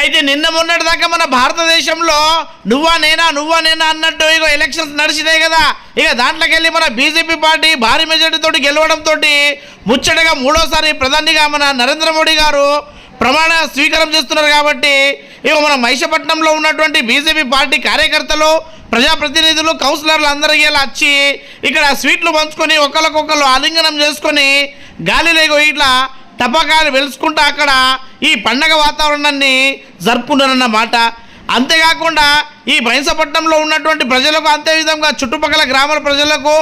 అయితే నిన్న మొన్నటి దాకా మన భారతదేశంలో నువ్వా నేనా నువ్వా నేనా అన్నట్టు ఇక ఎలక్షన్స్ నడిచినాయి కదా. ఇక దాంట్లోకి వెళ్ళి మన బీజేపీ పార్టీ భారీ మెజార్టీతో గెలవడంతో ముచ్చటగా మూడోసారి ప్రధానిగా మన నరేంద్ర మోడీ గారు ప్రమాణ స్వీకారం చేస్తున్నారు కాబట్టి ఇక మన మహిషపట్నంలో ఉన్నటువంటి బీజేపీ పార్టీ కార్యకర్తలు ప్రజాప్రతినిధులు కౌన్సిలర్లు అందరికీ ఇలా వచ్చి ఇక్కడ స్వీట్లు పంచుకొని ఒకరికొకరు ఆలింగనం చేసుకొని గాలిలో ఇట్లా టపాకాయలు వెలుసుకుంటూ అక్కడ ఈ పండగ వాతావరణాన్ని జరుపుకున్నారన్నమాట అంతేకాకుండా ఈ బైంసపట్నంలో ఉన్నటువంటి ప్రజలకు అంతే విధంగా చుట్టుపక్కల గ్రామాల ప్రజలకు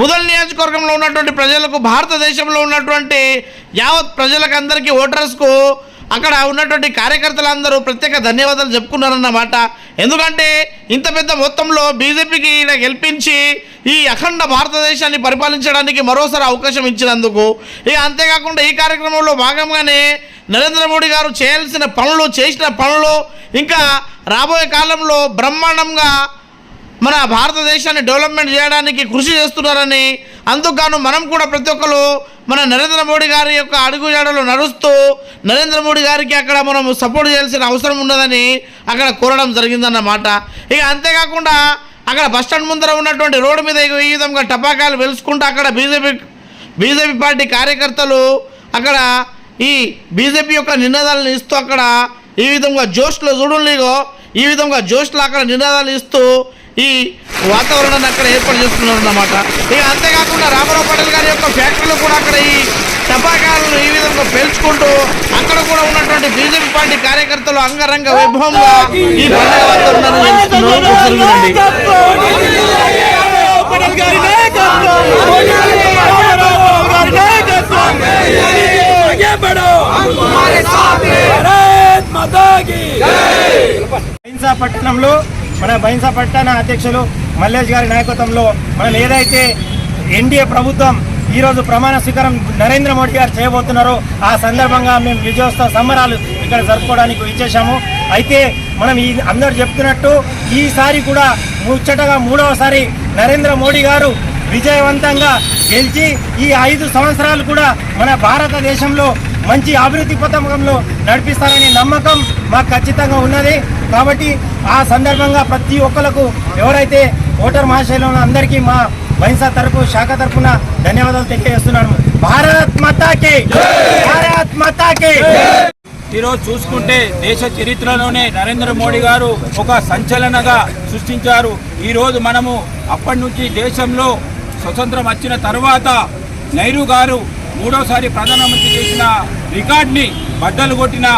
ముదల్ నియోజకవర్గంలో ఉన్నటువంటి ప్రజలకు భారతదేశంలో ఉన్నటువంటి యావత్ ప్రజలకు అందరికీ ఓటర్స్కు అక్కడ ఉన్నటువంటి కార్యకర్తలందరూ ప్రత్యేక ధన్యవాదాలు చెప్పుకున్నారన్నమాట ఎందుకంటే ఇంత పెద్ద మొత్తంలో బీజేపీకి ఈయన గెలిపించి ఈ అఖండ భారతదేశాన్ని పరిపాలించడానికి మరోసారి అవకాశం ఇచ్చినందుకు ఇక అంతేకాకుండా ఈ కార్యక్రమంలో భాగంగానే నరేంద్ర మోడీ గారు చేయాల్సిన పనులు చేసిన పనులు ఇంకా రాబోయే కాలంలో బ్రహ్మాండంగా మన భారతదేశాన్ని డెవలప్మెంట్ చేయడానికి కృషి చేస్తున్నారని అందుకు మనం కూడా ప్రతి ఒక్కరు మన నరేంద్ర మోడీ గారి యొక్క అడుగుజాడలు నడుస్తూ నరేంద్ర మోడీ గారికి అక్కడ మనం సపోర్ట్ చేయాల్సిన అవసరం ఉన్నదని అక్కడ కోరడం జరిగిందన్నమాట. ఇక అంతేకాకుండా అక్కడ బస్ స్టాండ్ ముందర ఉన్నటువంటి రోడ్డు మీద ఈ విధంగా టపాకాయలు వెలుసుకుంటూ అక్కడ బీజేపీ బీజేపీ పార్టీ కార్యకర్తలు అక్కడ ఈ బీజేపీ యొక్క నినాదాలను ఇస్తూ అక్కడ ఈ విధంగా జోష్లో చూడండిగో ఈ విధంగా జోష్లో అక్కడ నినాదాలు ఇస్తూ ఈ వాతావరణాన్ని అక్కడ ఏర్పాటు చేస్తున్నారు అన్నమాట ఇక అంతేకాకుండా రామారావు పటేల్ గారి యొక్క ఫ్యాక్టరీలో కూడా అక్కడ ఈ టపాకాలను ఈ విధంగా పేల్చుకుంటూ అక్కడ కూడా ఉన్నటువంటి బీజేపీ పార్టీ కార్యకర్తలు అంగరంగ వైభవంగా ఈ పండుగ వాతావరణాన్ని పట్టణంలో మన బహింస పట్టణ అధ్యక్షులు మల్లేష్ గారి నాయకత్వంలో మనం ఏదైతే ఎన్డీఏ ప్రభుత్వం ఈరోజు ప్రమాణ స్వీకారం నరేంద్ర మోడీ గారు చేయబోతున్నారో ఆ సందర్భంగా మేము విజయోత్సవ సంబరాలు ఇక్కడ జరుపుకోవడానికి ఇచ్చేసాము అయితే మనం ఈ అందరు చెప్తున్నట్టు ఈసారి కూడా ముచ్చటగా మూడవసారి నరేంద్ర మోడీ గారు విజయవంతంగా గెలిచి ఈ ఐదు సంవత్సరాలు కూడా మన భారతదేశంలో మంచి అభివృద్ధి పథకంలో నడిపిస్తారనే నమ్మకం మాకు ఖచ్చితంగా ఉన్నది. కాబట్టి ఆ సందర్భంగా ప్రతి ఒక్కరికి ఎవరైతే ఓటర్ మహాశైలు అందరికీ మా బైన్సా తరపు శాఖ తరఫున ధన్యవాదాలు తెలియజేస్తున్నాను. భారత్ మాతాకి! భారత్ మాతాకి! ఈరోజు చూసుకుంటే దేశ చరిత్రలోనే నరేంద్ర మోడీ గారు ఒక సంచలనగా సృష్టించారు. ఈరోజు మనము అప్పటి నుంచి దేశంలో స్వతంత్రం వచ్చిన తర్వాత నెహ్రూ గారు మూడోసారి ప్రధానమంత్రి చేసిన రికార్డ్ని బద్దలు కొట్టిన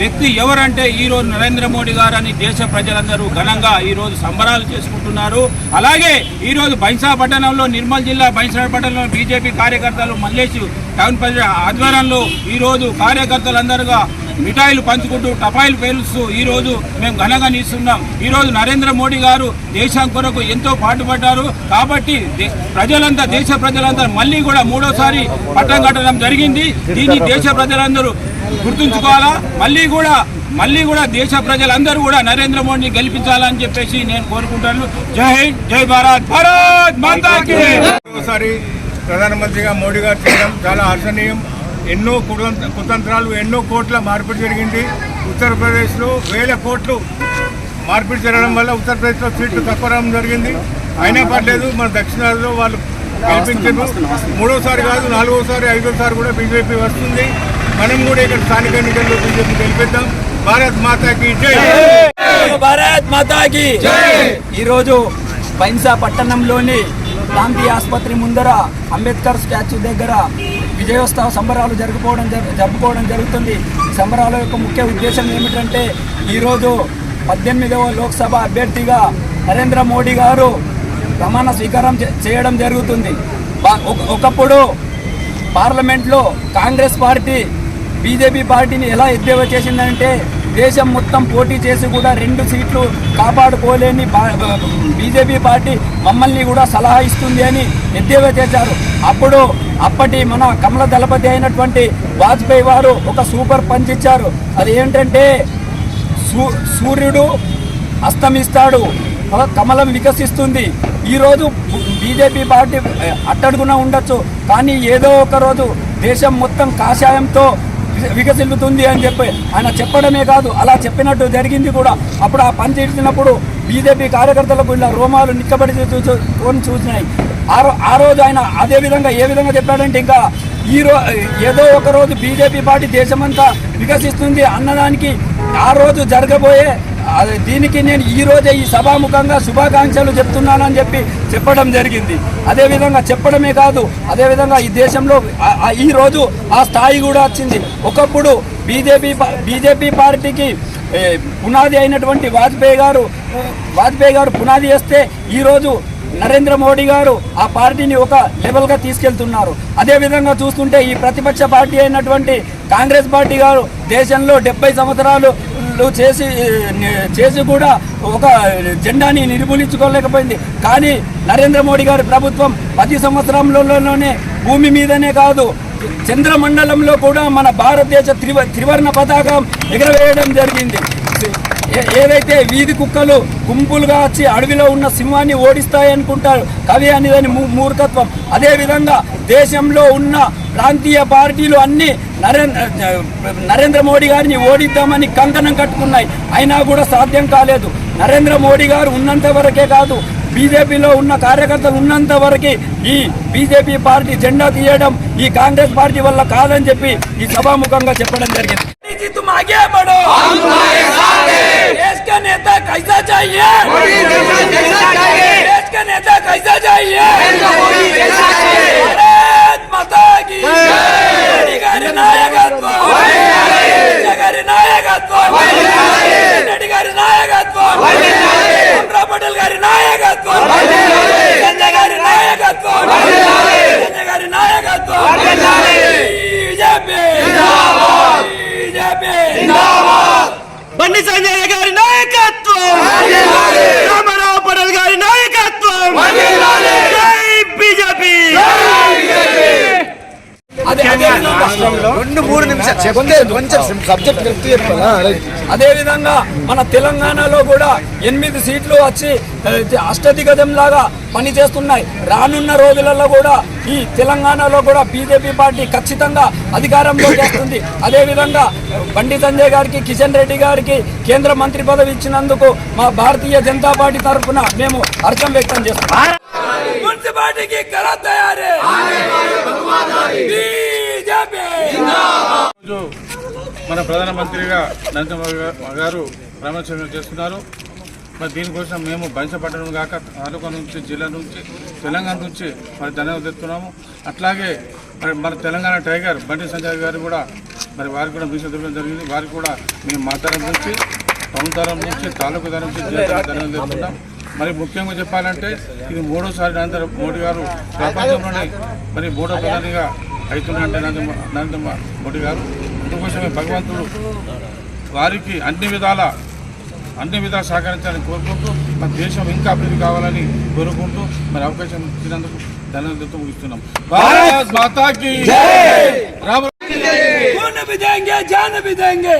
వ్యక్తి ఎవరంటే ఈరోజు నరేంద్ర మోడీ గారు అని దేశ ప్రజలందరూ ఘనంగా ఈరోజు సంబరాలు చేసుకుంటున్నారు. అలాగే ఈరోజు బైన్సా పట్టణంలో నిర్మల్ జిల్లా బైన్సా పట్టణంలో బీజేపీ కార్యకర్తలు మల్లేష్ టౌన్ ప్రజల ఆధ్వర్యంలో ఈరోజు కార్యకర్తలందరుగా మిఠాయిలు పంచుకుంటూ టపాయిలు పేలుస్తూ ఈ రోజు మేము ఘనంగా నిస్తున్నాం ఈరోజు నరేంద్ర మోడీ గారు దేశం కొరకు ఎంతో పాటుపడ్డారు. కాబట్టి దే- ప్రజలంతా దేశ ప్రజలంతా మళ్ళీ కూడా మూడోసారి పట్టం కట్టడం జరిగింది. దీన్ని దేశ ప్రజలందరూ గుర్తుంచుకోవాలా? మళ్ళీ కూడా మళ్ళీ కూడా దేశ ప్రజలందరూ కూడా నరేంద్ర మోడీని గెలిపించాలని చెప్పేసి నేను కోరుకుంటాను. జై హింద్ జై భారత్. భారత్ మాతాకి ప్రధానమంత్రిగా మోడీ గారు చేయడం చాలా హర్షణీయం. ఎన్నో కుతంత్రాలు ఎన్నో కోట్ల మార్పిడి జరిగింది. ఉత్తరప్రదేశ్లో వేల కోట్లు మార్పిడి జరగడం వల్ల ఉత్తరప్రదేశ్లో సీట్లు తక్కువ రావడం జరిగింది. అయినా పర్లేదు మన దక్షిణాదిలో వాళ్ళు గెలిపించారు. మూడోసారి కాదు నాలుగోసారి ఐదోసారి కూడా బీజేపీ వస్తుంది. మనం కూడా ఇక్కడ స్థానిక ఎన్నికల్లో బీజేపీ గెలిపిద్దాం. భారత్ మాతాకి జై! భారత్ మాతాకి ఈరోజు పైన్సా పట్టణంలోని గాంధీ ఆసుపత్రి ముందర అంబేద్కర్ స్టాచ్యూ దగ్గర విజయోత్సవ సంబరాలు జరుపుకోవడం జరుపుకోవడం జరుగుతుంది. సంబరాల యొక్క ముఖ్య ఉద్దేశం ఏమిటంటే ఈరోజు పద్దెనిమిదవ లోక్సభ అభ్యర్థిగా నరేంద్ర మోడీ గారు ప్రమాణ స్వీకారం చే- చేయడం జరుగుతుంది. ఒకప్పుడు పార్లమెంట్లో కాంగ్రెస్ పార్టీ బీజేపీ పార్టీని ఎలా ఎద్దేవా చేసిందంటే దేశం మొత్తం పోటీ చేసి కూడా రెండు సీట్లు కాపాడుకోలేని బీజేపీ పార్టీ మమ్మల్ని కూడా సలహా ఇస్తుంది అని ఎద్దేవా చేశారు. అప్పుడు అప్పటి మన కమల దళపతి అయినటువంటి వాజ్పేయి వారు ఒక సూపర్ పంచ్ ఇచ్చారు. అది ఏంటంటే సూ సూర్యుడు అస్తమిస్తాడు. కమలం వికసిస్తుంది. ఈరోజు బీజేపీ పార్టీ అట్టడుగున ఉండొచ్చు. కానీ ఏదో ఒక రోజు దేశం మొత్తం కాషాయంతో వికసిల్లుతుంది అని చెప్పి ఆయన చెప్పడమే కాదు అలా చెప్పినట్టు జరిగింది కూడా. అప్పుడు ఆ పని చేసినప్పుడు బీజేపీ కార్యకర్తలకు ఇలా రోమాలు నిక్కబడి చూ- చూసినాయి ఆ ఆ రోజు ఆయన అదే విధంగా ఏ విధంగా చెప్పాడంటే ఇంకా ఈ రో ఏదో ఒక రోజు బీజేపీ పార్టీ దేశమంతా వికసిస్తుంది అన్నదానికి ఆ రోజు జరగబోయే దీనికి నేను ఈరోజే ఈ సభాముఖంగా శుభాకాంక్షలు చెప్తున్నానని చెప్పి చెప్పడం జరిగింది. అదేవిధంగా చెప్పడమే కాదు అదేవిధంగా ఈ దేశంలో ఈరోజు ఆ ఈ రోజు ఆ స్థాయి కూడా వచ్చింది. ఒకప్పుడు బీజేపీ బీజేపీ పార్టీకి పునాది అయినటువంటి వాజ్పేయి గారు వాజ్పేయి గారు పునాది వేస్తే ఈరోజు నరేంద్ర మోడీ గారు ఆ పార్టీని ఒక లెవెల్గా తీసుకెళ్తున్నారు. అదేవిధంగా చూస్తుంటే ఈ ప్రతిపక్ష పార్టీ అయినటువంటి కాంగ్రెస్ పార్టీ గారు దేశంలో డెబ్బై సంవత్సరాలు చేసి చేసి కూడా ఒక జెండాని నిర్మూలించుకోలేకపోయింది. కానీ నరేంద్ర మోడీ గారి ప్రభుత్వం పది సంవత్సరంలోనే భూమి మీదనే కాదు చంద్రమండలంలో కూడా మన భారతదేశ త్రివ త్రివర్ణ పతాకం ఎగరవేయడం జరిగింది. ఏ- ఏదైతే వీధి కుక్కలు గుంపులుగా వచ్చి అడవిలో ఉన్న సింహాన్ని ఓడిస్తాయనుకుంటారు కవి అనేదని మూ- మూర్ఖత్వం. అదేవిధంగా దేశంలో ఉన్న ప్రాంతీయ పార్టీలు అన్ని నరేంద్ర మోడీ గారిని ఓడిద్దామని కంకణం కట్టుకున్నాయి. అయినా కూడా సాధ్యం కాలేదు. నరేంద్ర మోడీ గారు ఉన్నంత వరకే కాదు బీజేపీలో ఉన్న కార్యకర్తలు ఉన్నంత వరకు ఈ బీజేపీ పార్టీ జెండా తీయడం ఈ కాంగ్రెస్ పార్టీ వల్ల కాదని చెప్పి ఈ సభాముఖంగా చెప్పడం జరిగింది. కైసా చాయే నేత కైసా బండి సంజయ్ గారి నాయకత్వం రామారావు పటేల్ గారి నాయకత్వం జై బీజేపీ అదే అదే విధంగా రెండు మూడు నిమిషాలు. కొంచెం కొంచెం సబ్జెక్ట్ వ్యక్తి చెప్పాలా? అదే విధంగా మన తెలంగాణలో కూడా ఎనిమిది సీట్లు వచ్చి అష్టదిగజం లాగా పనిచేస్తున్నాయి. రానున్న రోజులలో కూడా ఈ తెలంగాణలో కూడా బీజేపీ పార్టీ ఖచ్చితంగా అధికారంలోకి వస్తుంది అదే విధంగా బండి సంజయ్ గారికి కిషన్ రెడ్డి గారికి కేంద్ర మంత్రి పదవి ఇచ్చినందుకు మా భారతీయ జనతా పార్టీ తరఫున మేము హర్షం వ్యక్తం చేస్తున్నాం. మున్సిపాలిటీకి కరా తయారీ. మన ప్రధానమంత్రిగా నరేంద్ర గారు ప్రమాణ చేస్తున్నారు. మరి దీనికోసం మేము బంచపట్టణం కాక తాలూకా నుంచి జిల్లా నుంచి తెలంగాణ నుంచి మరి ధన్యవాదాలు తెస్తున్నాము అట్లాగే మరి మన తెలంగాణ టైగర్ బండి సంజయ్ గారు కూడా మరి వారికి కూడా మీసం జరిగింది. వారికి కూడా మేము మా తరం నుంచి టౌన్ తరం నుంచి తాలూకా తరం నుంచి జిల్లా ధన్యవాదాలు తెస్తున్నాం మరి ముఖ్యంగా చెప్పాలంటే ఇది మూడోసారి నరేంద్ర మోడీ గారు ప్రపంచంలోనే మరి మూడో ప్రధానిగా అవుతున్నారంటే నరేంద్ర మో- నరేంద్ర మోడీ గారు అందుకోసమే భగవంతుడు వారికి అన్ని విధాల అన్ని విధాలు సహకరించాలని కోరుకుంటూ మన దేశం ఇంకా అభివృద్ధి కావాలని కోరుకుంటూ మరి అవకాశం ఇచ్చినందుకు ధన్యవాదాలతో ముగిస్తున్నాం భారత్ మాతాకి రామ खून भी देंगे जान भी देंगे